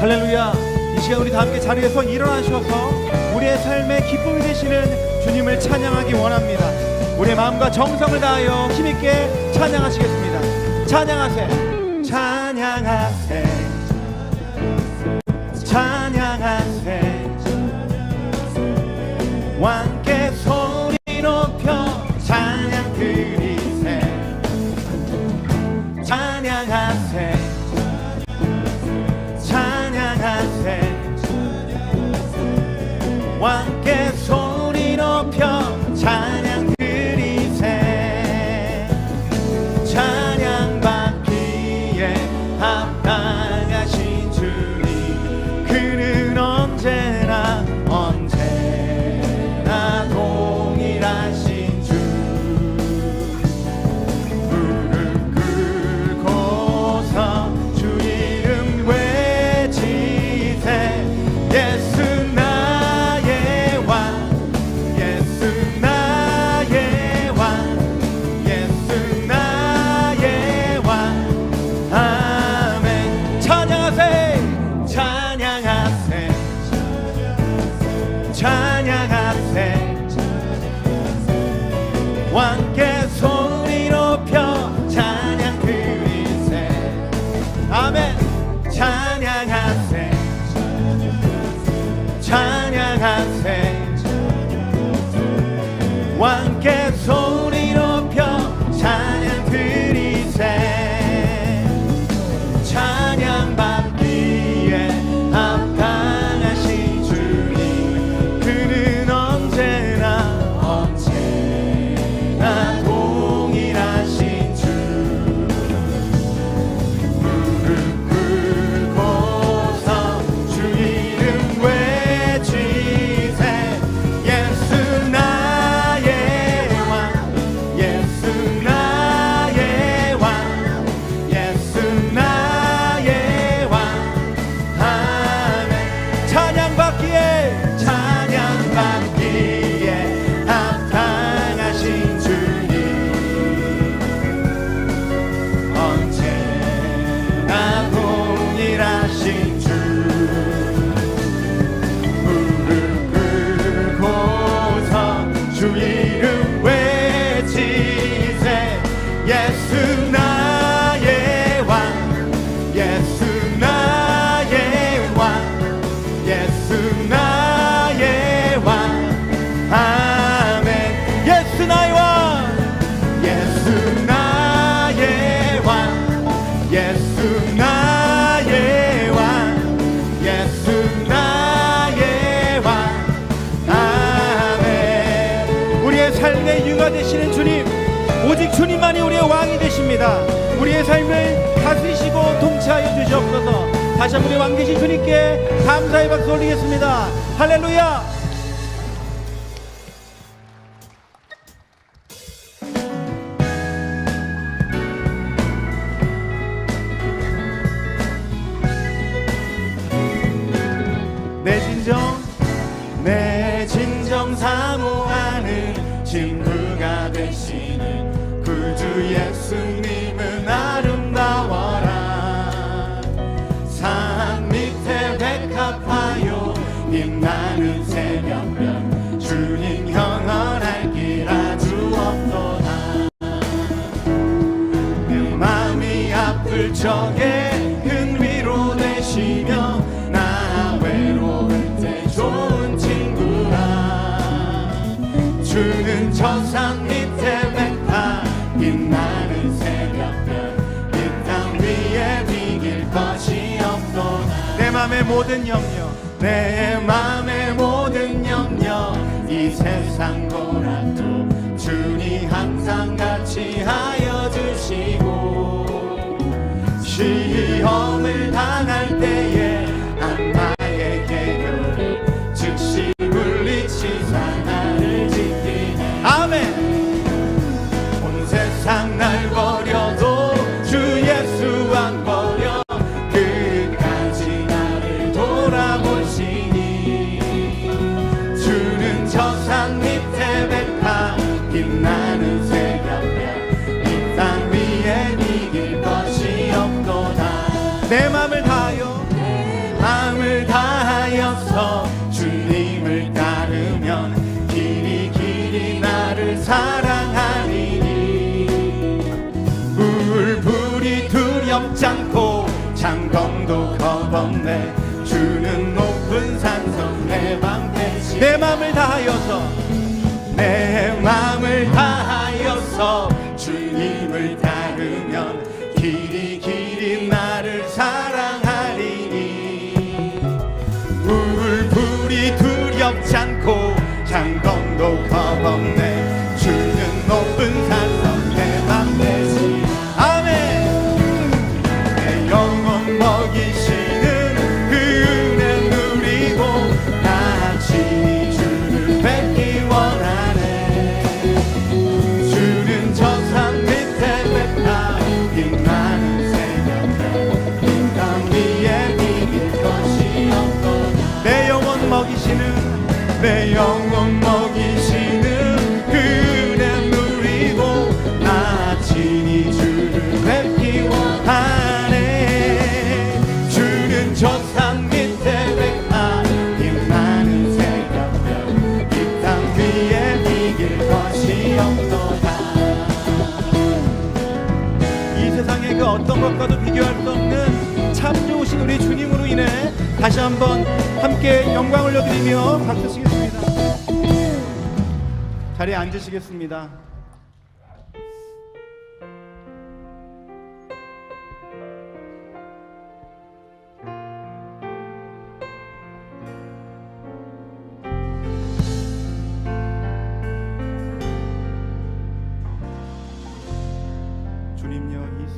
할렐루야. 이 시간 우리 다 함께 자리에서 일어나셔서 우리의 삶의 기쁨이 되시는 주님을 찬양하기 원합니다. 우리의 마음과 정성을 다하여 힘있게 찬양하시겠습니다. 찬양하세. 찬양하세. 찬양하세. 왕께 소리 왕께 주님만이 우리의 왕이 되십니다. 우리의 삶을 다스리시고 통치하여 주시옵소서. 다시 한번 우리 왕 되신 주님께 감사의 박수 올리겠습니다. 할렐루야! 내 진정 내 진정 사모하는 구주 예수님은 아름다워라. 산 밑에 백합하여 빛나는 새벽별 주님 영원할 길 아주 없도다 내 마음이 아플 적에 맘의 모든 염려 내 맘의 모든 염려 이 세상 고난도 주니 항상 같이 하여 주시고 시험을 당할 때에 악마 내 마음을 다하여 마음을 다하여서 주님을 따르면 길이 길이 나를 사랑하리니. 불불이 두렵지 않고 장검도 겁없네. 주는 높은 산성 내 맘 대신 내 마음을 다하여서 내 맘을 다하여서 주님을 따르면 길이 길이 나를 사랑하리니. 물불이 두렵지 않 이 세상의 그 어떤 것과도 비교할 수 없는 참 좋으신 우리 주님으로 인해 다시 한번 함께 영광 올려드리며 박수 치겠습니다. 자리에 앉으시겠습니다.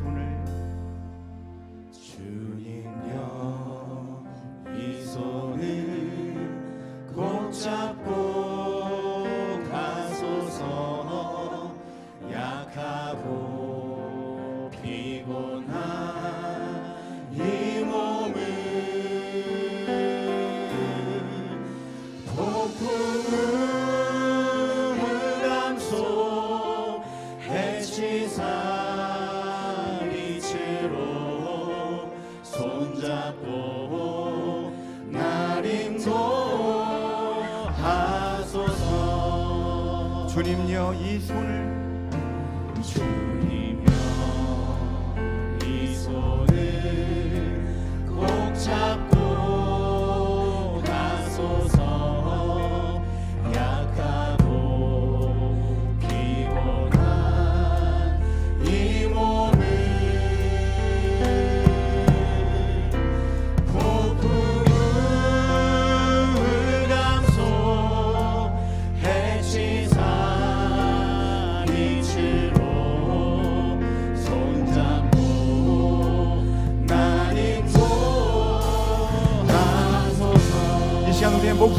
손을 손잡고 날 인도하소서. 주님여 이 손을 주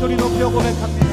시간 우리의 목소리 높여 고